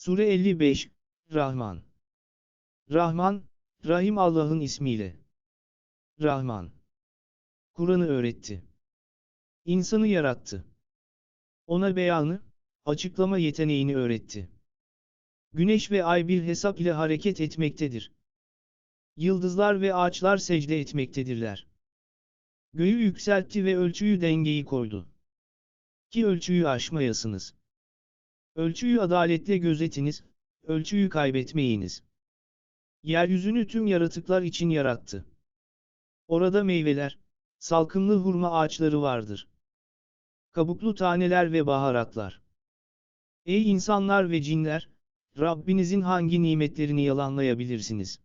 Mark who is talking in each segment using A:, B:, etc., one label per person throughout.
A: Sure 55, Rahman. Rahman, Rahim Allah'ın ismiyle. Rahman. Kur'an'ı öğretti. İnsanı yarattı. Ona beyanı, açıklama yeteneğini öğretti. Güneş ve ay bir hesap ile hareket etmektedir. Yıldızlar ve ağaçlar secde etmektedirler. Göğü yükseltti ve ölçüyü dengeyi koydu. Ki ölçüyü aşmayasınız. Ölçüyü adaletle gözetiniz, ölçüyü kaybetmeyiniz. Yeryüzünü tüm yaratıklar için yarattı. Orada meyveler, salkımlı hurma ağaçları vardır. Kabuklu taneler ve baharatlar. Ey insanlar ve cinler, Rabbinizin hangi nimetlerini yalanlayabilirsiniz?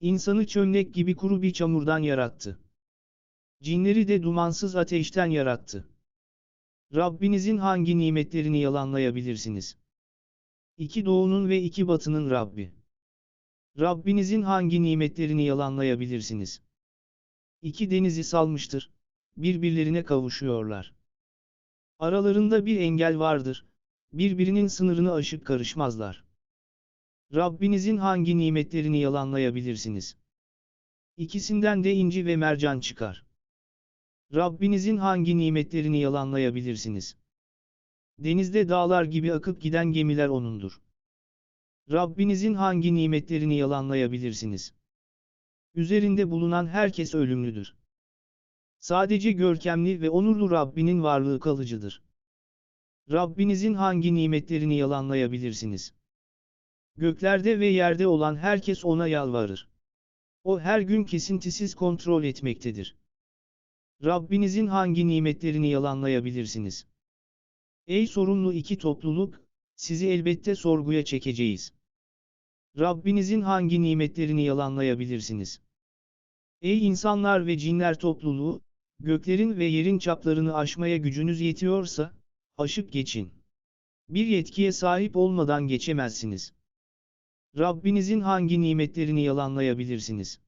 A: İnsanı çömlek gibi kuru bir çamurdan yarattı. Cinleri de dumansız ateşten yarattı. Rabbinizin hangi nimetlerini yalanlayabilirsiniz? İki doğunun ve iki batının Rabbi. Rabbinizin hangi nimetlerini yalanlayabilirsiniz? İki denizi salmıştır, birbirlerine kavuşuyorlar. Aralarında bir engel vardır, birbirinin sınırını aşıp karışmazlar. Rabbinizin hangi nimetlerini yalanlayabilirsiniz? İkisinden de inci ve mercan çıkar. Rabbinizin hangi nimetlerini yalanlayabilirsiniz? Denizde dağlar gibi akıp giden gemiler O'nundur. Rabbinizin hangi nimetlerini yalanlayabilirsiniz? Üzerinde bulunan herkes ölümlüdür. Sadece görkemli ve onurlu Rabbinin varlığı kalıcıdır. Rabbinizin hangi nimetlerini yalanlayabilirsiniz? Göklerde ve yerde olan herkes ona yalvarır. O her gün kesintisiz kontrol etmektedir. Rabbinizin hangi nimetlerini yalanlayabilirsiniz? Ey sorumlu iki topluluk, sizi elbette sorguya çekeceğiz. Rabbinizin hangi nimetlerini yalanlayabilirsiniz? Ey insanlar ve cinler topluluğu, göklerin ve yerin çaplarını aşmaya gücünüz yetiyorsa, aşıp geçin. Bir yetkiye sahip olmadan geçemezsiniz. Rabbinizin hangi nimetlerini yalanlayabilirsiniz?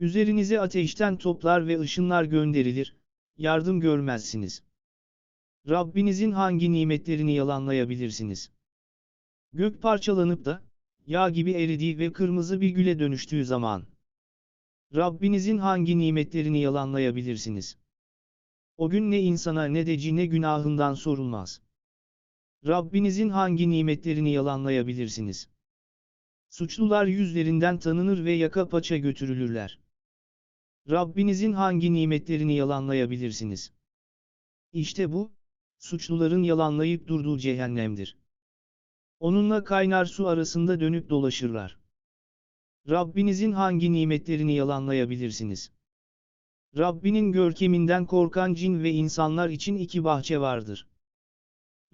A: Üzerinize ateşten toplar ve ışınlar gönderilir, yardım görmezsiniz. Rabbinizin hangi nimetlerini yalanlayabilirsiniz? Gök parçalanıp da, yağ gibi eridiği ve kırmızı bir güle dönüştüğü zaman. Rabbinizin hangi nimetlerini yalanlayabilirsiniz? O gün ne insana ne de cine günahından sorulmaz. Rabbinizin hangi nimetlerini yalanlayabilirsiniz? Suçlular yüzlerinden tanınır ve yaka paça götürülürler. Rabbinizin hangi nimetlerini yalanlayabilirsiniz? İşte bu, suçluların yalanlayıp durduğu cehennemdir. Onunla kaynar su arasında dönüp dolaşırlar. Rabbinizin hangi nimetlerini yalanlayabilirsiniz? Rabbinin görkeminden korkan cin ve insanlar için iki bahçe vardır.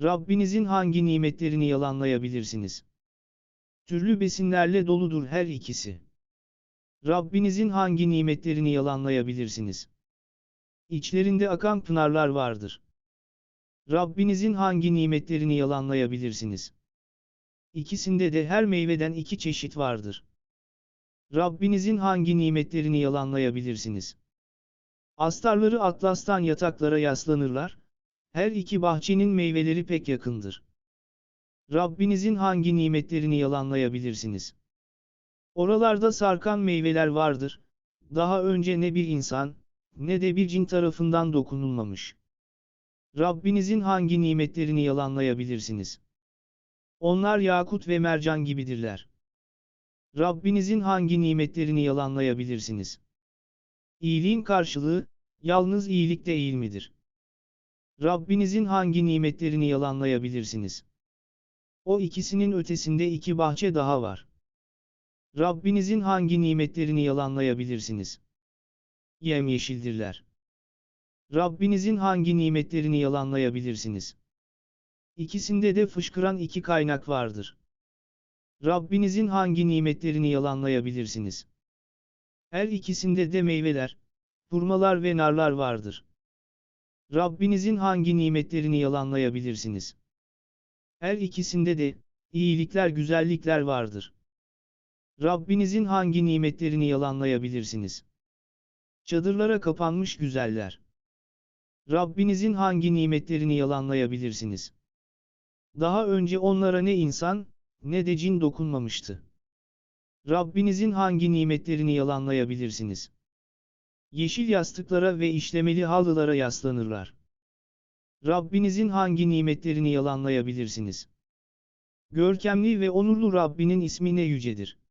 A: Rabbinizin hangi nimetlerini yalanlayabilirsiniz? Türlü besinlerle doludur her ikisi. Rabbinizin hangi nimetlerini yalanlayabilirsiniz? İçlerinde akan pınarlar vardır. Rabbinizin hangi nimetlerini yalanlayabilirsiniz? İkisinde de her meyveden iki çeşit vardır. Rabbinizin hangi nimetlerini yalanlayabilirsiniz? Astarları atlastan yataklara yaslanırlar, her iki bahçenin meyveleri pek yakındır. Rabbinizin hangi nimetlerini yalanlayabilirsiniz? Oralarda sarkan meyveler vardır, daha önce ne bir insan, ne de bir cin tarafından dokunulmamış. Rabbinizin hangi nimetlerini yalanlayabilirsiniz? Onlar yakut ve mercan gibidirler. Rabbinizin hangi nimetlerini yalanlayabilirsiniz? İyiliğin karşılığı, yalnız iyilik değil midir? Rabbinizin hangi nimetlerini yalanlayabilirsiniz? O ikisinin ötesinde iki bahçe daha var. Rabbinizin hangi nimetlerini yalanlayabilirsiniz? Yemyeşildirler. Rabbinizin hangi nimetlerini yalanlayabilirsiniz? İkisinde de fışkıran iki kaynak vardır. Rabbinizin hangi nimetlerini yalanlayabilirsiniz? Her ikisinde de meyveler, hurmalar ve narlar vardır. Rabbinizin hangi nimetlerini yalanlayabilirsiniz? Her ikisinde de, iyilikler güzellikler vardır. Rabbinizin hangi nimetlerini yalanlayabilirsiniz? Çadırlara kapanmış güzeller. Rabbinizin hangi nimetlerini yalanlayabilirsiniz? Daha önce onlara ne insan, ne de cin dokunmamıştı. Rabbinizin hangi nimetlerini yalanlayabilirsiniz? Yeşil yastıklara ve işlemeli halılara yaslanırlar. Rabbinizin hangi nimetlerini yalanlayabilirsiniz? Görkemli ve onurlu Rabbinin ismi ne yücedir.